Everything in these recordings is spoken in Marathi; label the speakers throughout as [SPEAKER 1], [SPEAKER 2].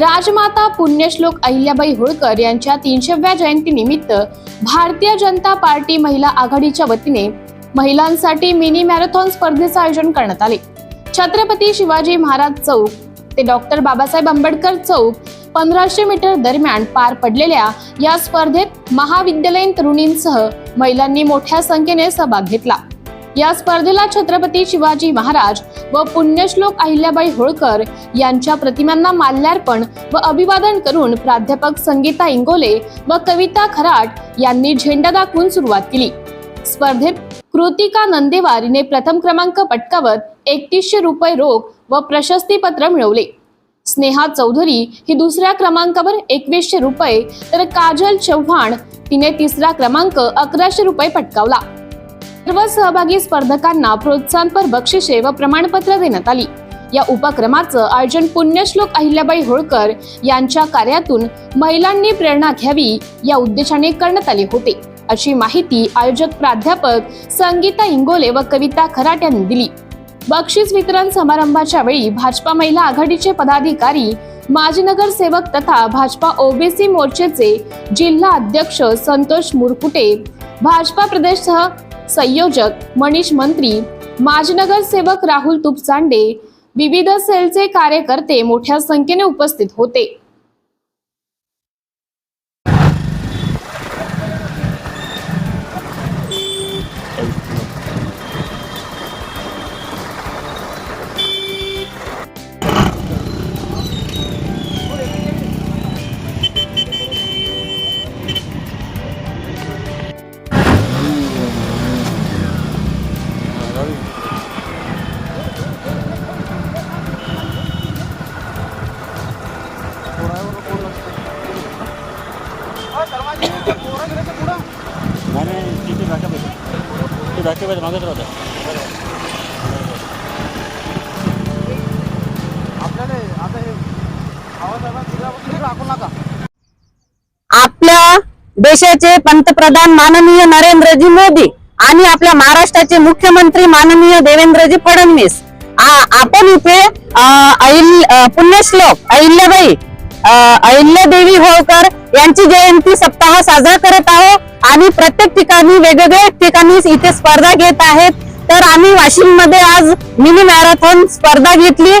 [SPEAKER 1] राजमाता पुण्यश्लोक अहिल्याबाई होळकर यांच्या तीनशेव्या जयंतीनिमित्त भारतीय जनता पार्टी महिला आघाडीच्या वतीने महिलांसाठी मिनी मॅरेथॉन स्पर्धेचं आयोजन करण्यात आले. छत्रपती शिवाजी महाराज चौक ते डॉक्टर बाबासाहेब आंबेडकर चौक पंधराशे मीटर दरम्यान पार पडलेल्या या स्पर्धेत महाविद्यालयीन तरुणींसह महिलांनी मोठ्या संख्येने सहभाग घेतला. या स्पर्धेला छत्रपती शिवाजी महाराज व पुण्यश्लोक अहिल्याबाई होळकर यांच्या प्रतिमांना माल्यार्पण व अभिवादन करून प्राध्यापक संगीता इंगोले व कविता खराट यांनी झेंडा दाखवून सुरुवात केली. स्पर्धेत कृतिका नंदेवारीने प्रथम क्रमांक पटकावत एकतीसशे रुपये रोख व प्रशस्तीपत्र मिळवले. स्नेहा चौधरी ही दुसऱ्या क्रमांकावर एकवीसशे रुपये तर काजल चव्हाण तिने तिसरा क्रमांक अकराशे रुपये पटकावला. सर्व सहभागी स्पर्धकांना प्रोत्साहनपर बक्षिसे व प्रमाणपत्र देण्यात आली. या उपक्रमाचं आयोजन पुण्यश्लोक अहिल्याबाई होळकर यांच्या कार्यातून महिलांनी प्रेरणा घ्यावी या उद्देशाने करण्यात आले होते. अशी माहिती आयोजक प्राध्यापक संगीता इंगोले व कविता खराट यांनी दिली. बक्षीस वितरण समारंभाच्या वेळी भाजपा महिला आघाडीचे पदाधिकारी माजी नगरसेवक तथा भाजपा ओबीसी मोर्चेचे जिल्हा अध्यक्ष संतोष मुरकुटे भाजपा प्रदेश सह संयोजक मनीष मंत्री माजी नगरसेवक राहुल तुपचांडे विविध सेलचे कार्यकर्ते मोठ्या संख्येने उपस्थित होते.
[SPEAKER 2] नाही नाही तिथे ते मागत राहतं
[SPEAKER 3] आपल्याला आता हे आवाज नका
[SPEAKER 4] आपल्या देशाचे पंतप्रधान माननीय नरेंद्रजी मोदी आणि आपल्या महाराष्ट्राचे मुख्यमंत्री माननीय देवेंद्रजी फडणवीस. आपण इथे पुण्यश्लोक अहिल्याबाई अहिल्या देवी होळकर यांची जयंती सप्ताह साजरा करत आहोत. आणि प्रत्येक ठिकाणी वेगवेगळ्या ठिकाणी इथे स्पर्धा घेत आहेत. तर आम्ही वाशिममध्ये आज मिनी मॅरेथॉन स्पर्धा घेतली.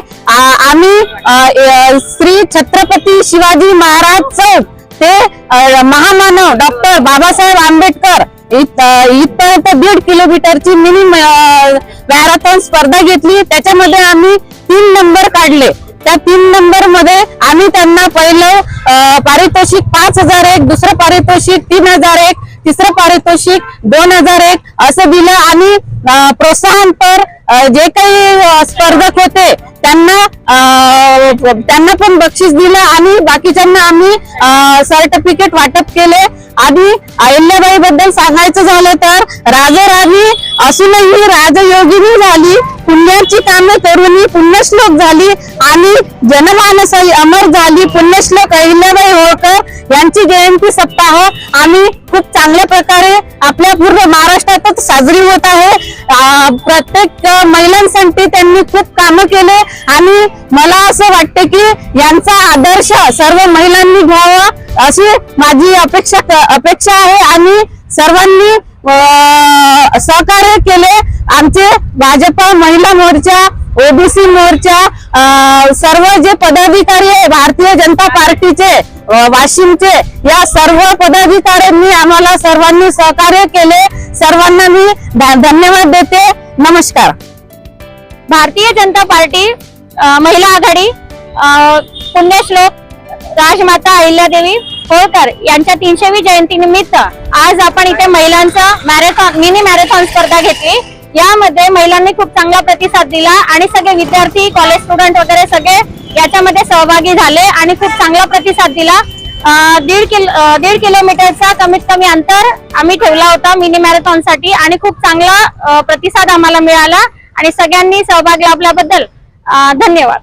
[SPEAKER 4] आम्ही श्री छत्रपती शिवाजी महाराज चौक ते महामानव डॉक्टर बाबासाहेब आंबेडकर इथपर्यंत दीड किलोमीटरची मिनी मॅरेथॉन स्पर्धा घेतली. त्याच्यामध्ये आम्ही तीन नंबर काढले. त्या तीन नंबरमध्ये आम्ही त्यांना पहिलं पारितोषिक पाच हजार एक दुसरं पारितोषिक तीन हजार एक तिसरं पारितोषिक दोन हजार एक असं दिलं. आणि प्रोत्साहनपर जे काही स्पर्धक होते त्यांना त्यांना पण बक्षीस दिलं आणि बाकीच्यांना आम्ही सर्टिफिकेट वाटप केले. आणि अहिल्याबाई बद्दल सांगायचं झालं तर राजराणी असूनही राजयोगिनी झाली पुण्याची कामे करूनही पुण्यश्लोक झाली आणि जनमानसही अमर झाली. पुण्यश्लोक अहिल्याबाई होळकर यांची जयंती सप्ताह आम्ही खूप चांगल्या प्रकारे आपल्या पूर्ण महाराष्ट्रातच साजरी होत आहे. प्रत्येक महिलांसाठी त्यांनी खूप कामं केले आणि मला असं वाटते की यांचा आदर्श सर्व महिलांनी घ्यावा अशी माझी अपेक्षा अपेक्षा आहे आणि सर्वांनी सहकार्य केले. आमचे भाजपा महिला मोर्चा ओबीसी मोर्चा सर्व जे पदाधिकारी आहे भारतीय जनता वाशिमचे या सर्व पदाधिकाऱ्यांनी आम्हाला सर्वांनी सहकार्य केले. सर्वांना मी धन्यवाद देते. नमस्कार.
[SPEAKER 5] भारतीय जनता पार्टी महिला आघाडी पुण्यश्लोक राजमाता अहिल्यादेवी होळकर यांच्या तीनशेवी जयंती निमित्त आज आपण इथे महिलांचा मॅरेथॉन मिनी मॅरेथॉन स्पर्धा घेतली. यामध्ये महिलांनी खूप चांगला प्रतिसाद दिला आणि सगळे विद्यार्थी कॉलेज स्टुडंट वगैरे सगळे याच्यामध्ये सहभागी झाले आणि खूप चांगला प्रतिसाद दिला. दीड किलो दीड किलोमीटरचा कमीत कमी अंतर आम्ही ठेवला होता मिनी मॅरेथॉनसाठी आणि खूप चांगला प्रतिसाद आम्हाला मिळाला. आणि सगळ्यांनी सहभाग लाभल्याबद्दल धन्यवाद.